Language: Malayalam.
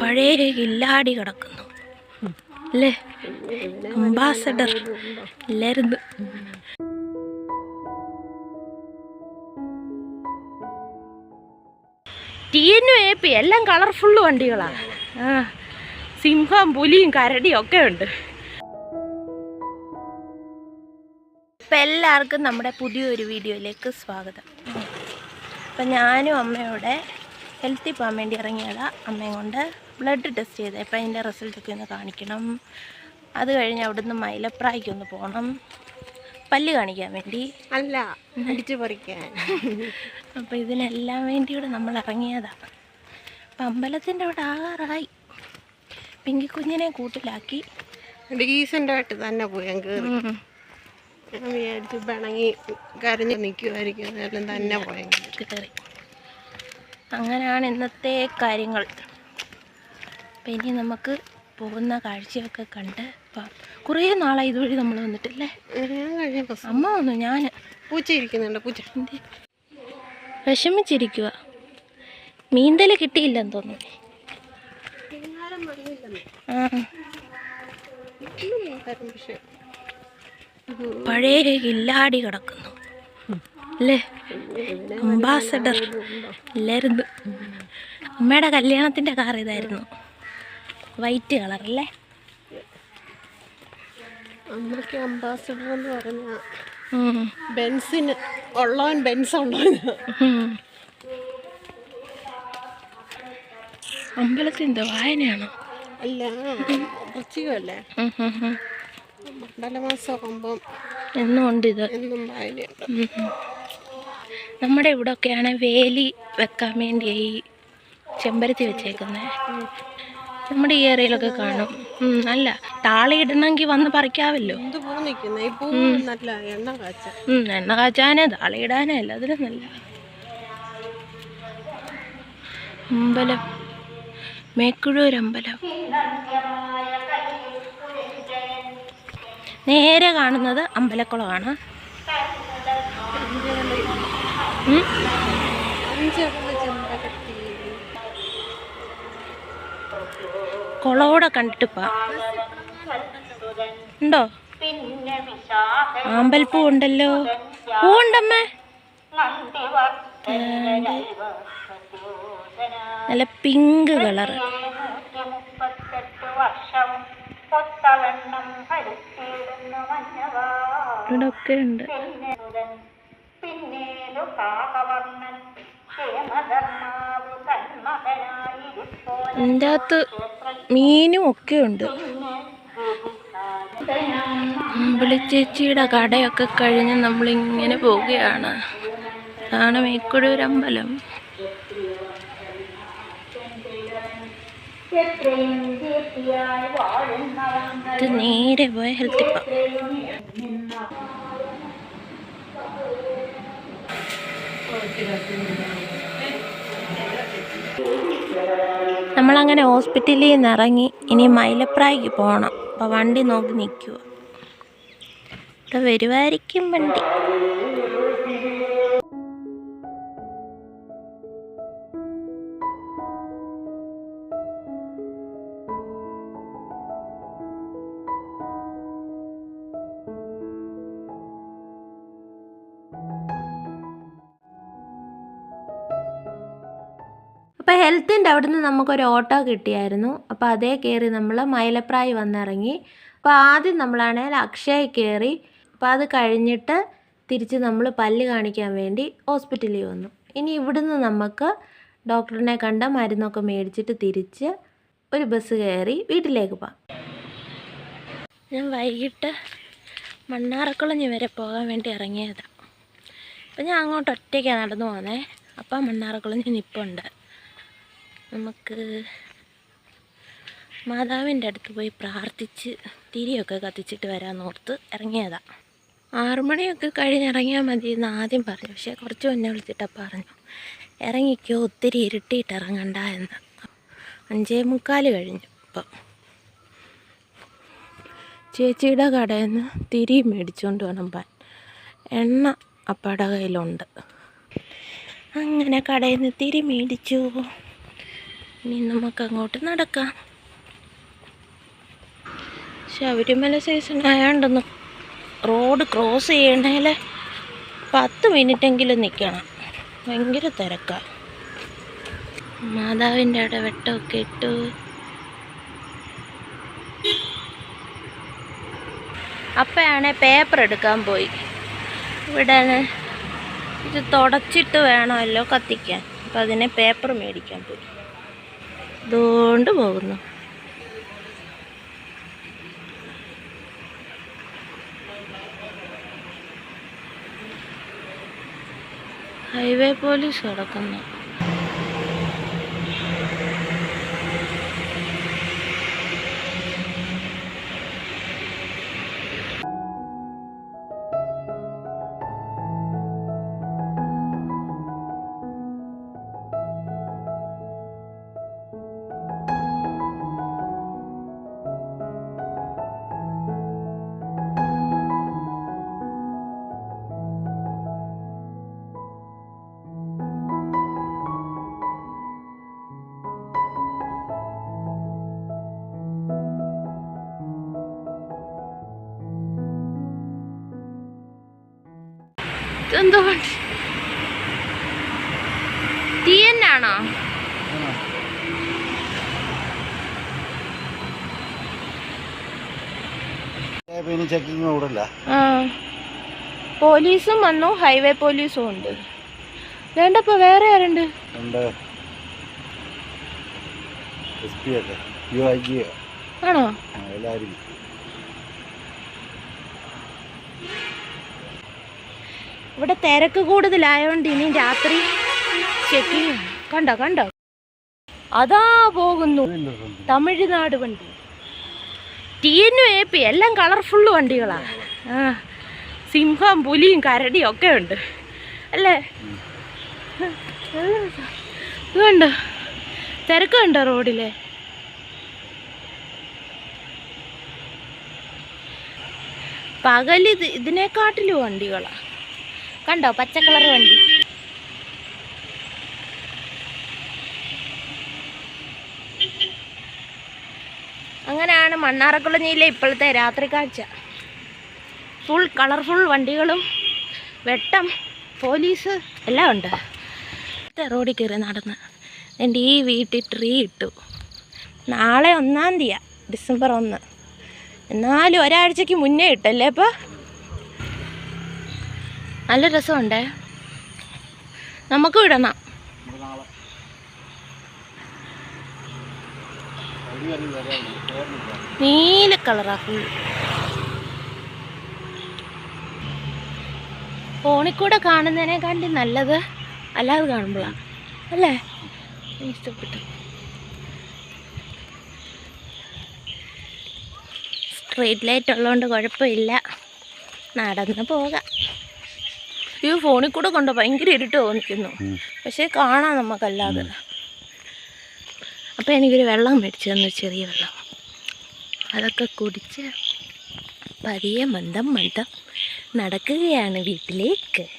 പഴയ കില്ലാടി കിടക്കുന്നു. അല്ലേ? അംബാസഡർ ഇല്ലായിരുന്നു. ടി എന്നു എ പി എല്ലാം കളർഫുള്ള് വണ്ടികളാണ്. സിംഹം പുലിയും കരടിയും ഒക്കെ ഉണ്ട്. അപ്പം എല്ലാവർക്കും നമ്മുടെ പുതിയൊരു വീഡിയോയിലേക്ക് സ്വാഗതം. അപ്പം ഞാനും അമ്മയോടെ ഹെൽത്തി പോകാൻ വേണ്ടി ഇറങ്ങിയതാണ് അമ്മയും കൊണ്ട് ബ്ലഡ് ടെസ്റ്റ് ചെയ്തത് അപ്പം അതിന്റെ റിസൾട്ടൊക്കെ ഒന്ന് കാണിക്കണം. അത് കഴിഞ്ഞ് നിന്ന് മൈലപ്രായ്ക്ക് ഒന്ന് പോകണം പല്ല് കാണിക്കാൻ വേണ്ടി. അല്ല അടിച്ചു പറിക്കാൻ. അപ്പം ഇതിനെല്ലാം വേണ്ടി ഇവിടെ നമ്മൾ ഇറങ്ങിയതാണ് അപ്പം അമ്പലത്തിന്റെ അവിടെ ആകാറായി പിങ്കിക്കുഞ്ഞിനെ കൂട്ടിലാക്കി. ഡീസന്റായിട്ട് തന്നെ പോയി ഞാൻ കയറി ഉം. ഞാൻ വിചാരിച്ചു പിണങ്ങി കരഞ്ഞ് നിൽക്കുമായിരിക്കും തന്നെ പോയെങ്കിൽ കയറി അങ്ങനെയാണ് ഇന്നത്തെ കാര്യങ്ങൾ. അപ്പം ഇനി നമുക്ക് പോകുന്ന കാഴ്ചയൊക്കെ കണ്ട്. കുറേ നാളായി ഇതുവഴി നമ്മൾ വന്നിട്ടില്ലേ അമ്മ വന്നു ഞാൻ പൂച്ച ഇരിക്കുന്നുണ്ട് പൂച്ച വിഷമിച്ചിരിക്കുക മീന്തൽ കിട്ടിയില്ലെന്ന് തോന്നുന്നു പഴയ കില്ലാടി കിടക്കുന്നു അല്ലേ അംബാസഡർ ഇല്ലായിരുന്നു അമ്മയുടെ കല്യാണത്തിന്റെ കാർ ഇതായിരുന്നു വൈറ്റ് കളർ അല്ലേ അമ്മയ്ക്ക് അംബാസഡർ എന്ന് പറഞ്ഞ. ബെൻസിന് ഉള്ളവൻ ബെൻസ് ഉണ്ടോ ഉം. അമ്പലത്തിന്റെ വായനയാണോ അല്ല വൃശ്ചികമല്ലേ ഉം, ഉം, ഉം. മണ്ഡലമാസം ആകുമ്പം എന്നും ഉണ്ട് ഇത് എന്നും വായനയുണ്ട്. നമ്മുടെ ഇവിടെ ഒക്കെയാണ് വേലി വെക്കാൻ വേണ്ടി ഈ ചെമ്പരത്തി വെച്ചേക്കുന്നത് നമ്മുടെ ഈ ഏരിയയിലൊക്കെ കാണും. അല്ല താളി ഇടണമെങ്കിൽ വന്ന് പറിക്കാവല്ലോ എണ്ണ കാച്ചാനേ താളി ഇടാനേ അതിലും നല്ല. അമ്പലം. മേക്കുഴൂർ അമ്പലം. നേരെ കാണുന്നത് അമ്പലക്കുളമാണ്. ഉം. അഞ്ചുള്ള ചെമ്പരത്തി കുളമൂടെ കണ്ടിട്ട് പോവാം ഉണ്ടോ? ആമ്പൽപ്പൂ ഉണ്ടല്ലോ. പൂവുണ്ടമ്മേ. നല്ല പിങ്ക് കളറ്. ഇവിടെ ഒക്കെ ഉണ്ട് ഇതിന്റെ അകത്ത് മീനും ഒക്കെ ഉണ്ട് അമ്പലച്ചേച്ചിയുടെ കടയൊക്കെ കഴിഞ്ഞ് നമ്മളിങ്ങനെ പോവുകയാണ്. അതാണ് മേക്കുഴൂർ അമ്പലം നേരെ പോയ ഹെൽത്തി പാ നമ്മളങ്ങനെ ഹോസ്പിറ്റലിൽ നിന്ന് ഇറങ്ങി ഇനി മൈലപ്രായ്ക്ക് പോകണം അപ്പോൾ വണ്ടി നോക്കി നിൽക്കുക ഇവിടെ വരുമായിരിക്കും വണ്ടി. ഹെൽത്തിന്റെ അവിടുന്ന് നമുക്കൊരു ഓട്ടോ കിട്ടിയായിരുന്നു. അപ്പോൾ അതേ കയറി നമ്മൾ മൈലപ്രായി വന്നിറങ്ങി. അപ്പോൾ ആദ്യം നമ്മളാണെങ്കിൽ അക്ഷയ കയറി. അപ്പോൾ അത് കഴിഞ്ഞിട്ട് തിരിച്ച് നമ്മൾ പല്ല് കാണിക്കാൻ വേണ്ടി ഹോസ്പിറ്റലിൽ വന്നു. ഇനി ഇവിടുന്ന് നമുക്ക് ഡോക്ടറിനെ കണ്ട മരുന്നൊക്കെ മേടിച്ചിട്ട് തിരിച്ച് ഒരു ബസ് കയറി വീട്ടിലേക്ക് പോകാം. ഞാൻ വൈകിട്ട് മണ്ണാറക്കുളഞ്ഞ് വരെ പോകാൻ വേണ്ടി ഇറങ്ങിയതാണ് അപ്പം ഞാൻ അങ്ങോട്ട് ഒറ്റയ്ക്കാണ് നടന്നു പോകുന്നത് അപ്പം മണ്ണാറക്കുളഞ്ഞ് നിപ്പുണ്ട്. നമുക്ക് മാതാവിന്റെ അടുത്ത് പോയി പ്രാർത്ഥിച്ച് തിരിയൊക്കെ കത്തിച്ചിട്ട് വരാമെന്നോർത്ത് ഇറങ്ങിയതാ. ആറുമണിയൊക്കെ കഴിഞ്ഞിറങ്ങിയാൽ മതി എന്ന് ആദ്യം പറഞ്ഞു. പക്ഷേ കുറച്ച് മുന്നേ വിളിച്ചിട്ടാ പറഞ്ഞു. ഇറങ്ങിക്കോ ഒത്തിരി ഇരുട്ടിയിട്ട് ഇറങ്ങണ്ട എന്ന്. അഞ്ചേ മുക്കാൽ കഴിഞ്ഞു ഇപ്പം. ചേച്ചിയുടെ കടയിൽ നിന്ന് തിരി മേടിച്ചുകൊണ്ട് വേണം പാൻ. എണ്ണ അപ്പയുടെ കയ്യിലുണ്ട്. അങ്ങനെ കടയിൽ നിന്ന് തിരി മേടിച്ചു. ഇനി നമുക്ക് അങ്ങോട്ട് നടക്കാം. ശബരിമല സീസൺ ആയതുകൊണ്ടൊന്ന് റോഡ് ക്രോസ് ചെയ്യണേൽ പത്ത് മിനിറ്റെങ്കിലും നിൽക്കണം ഭയങ്കര തിരക്കാണ് മാതാവിന്റെ അവിടെ വെട്ടമൊക്കെ ഇട്ടു. അപ്പയാണെ പേപ്പർ എടുക്കാൻ പോയി. ഇവിടെ ഇത് തുടച്ചിട്ട് വേണമല്ലോ കത്തിക്കാൻ. അപ്പം അതിനെ പേപ്പർ മേടിക്കാൻ പോയി. അതുകൊണ്ട് പോകുന്നു. ഹൈവേ പോലീസ് കിടക്കുന്നു ഇതെന്തോ വണ്ടി തീ തന്നെയാണോ? പിന്നെ ചെക്കിങ് കൂടല്ല ആ. പോലീസും വന്നു ഹൈവേ പോലീസും ഉണ്ട്. വേണ്ടപ്പോ വേറെ ആരുണ്ട്? ആണോ? എല്ലാവരും. ഇവിടെ തിരക്ക് കൂടുതലായോണ്ട് ഇനി രാത്രി ചെക്കിങ് കണ്ടോ കണ്ടോ? അതാ പോകുന്നു. തമിഴ്നാട് വണ്ടി. ടി എന്നു എ പി എല്ലാം കളർഫുള്ള് വണ്ടികളാ. ആ സിംഹം പുലിയും കരടിയും ഒക്കെ ഉണ്ട്. അല്ലേ? ഇത് കണ്ടോ തിരക്ക് കണ്ടോ റോഡിലെ? പകൽ ഇത് ഇതിനെക്കാട്ടിലും വണ്ടികളാ. കണ്ടോ? പച്ച കളർ വണ്ടി. അങ്ങനെയാണ് മണ്ണാറക്കുളഞ്ഞിയിലെ ഇപ്പോഴത്തെ രാത്രി കാഴ്ച. ഫുൾ കളർഫുൾ വണ്ടികളും വെട്ടം പോലീസ് എല്ലാം ഉണ്ട്. റോഡിൽ കയറി നടന്ന് എന്റെ ഈ വീട്ടിൽ ട്രീ ഇട്ടു. നാളെ ഒന്നാം തീയതി ഡിസംബർ ഒന്ന്. എന്നാലും ഒരാഴ്ചക്ക് മുന്നേ ഇട്ടല്ലേ അപ്പോൾ? നല്ല രസമുണ്ടേ. നമുക്ക് വിടണം. നീല കളറാ ഫുൾ ഫോണിൽ കൂടെ കണ്ടി നല്ലത് അല്ലാതെ കാണുമ്പോഴാണ് അല്ലേ? ഇഷ്ടപ്പെട്ടു. സ്ട്രീറ്റ് ലൈറ്റ് ഉള്ളതുകൊണ്ട് കുഴപ്പമില്ല. നടന്ന് പോകാം. ഈ ഫോണിൽ കൂടെ കൊണ്ട് ഭയങ്കര ഇരുട്ട് തോന്നിക്കുന്നു. പക്ഷേ കാണാം നമുക്കല്ലാതെ. അപ്പോൾ എനിക്കൊരു വെള്ളം മേടിച്ചു തന്നു ചെറിയ വെള്ളം. അതൊക്കെ കുടിച്ച് പതിയെ മന്ദം മന്ദം നടക്കുകയാണ് വീട്ടിലേക്ക്.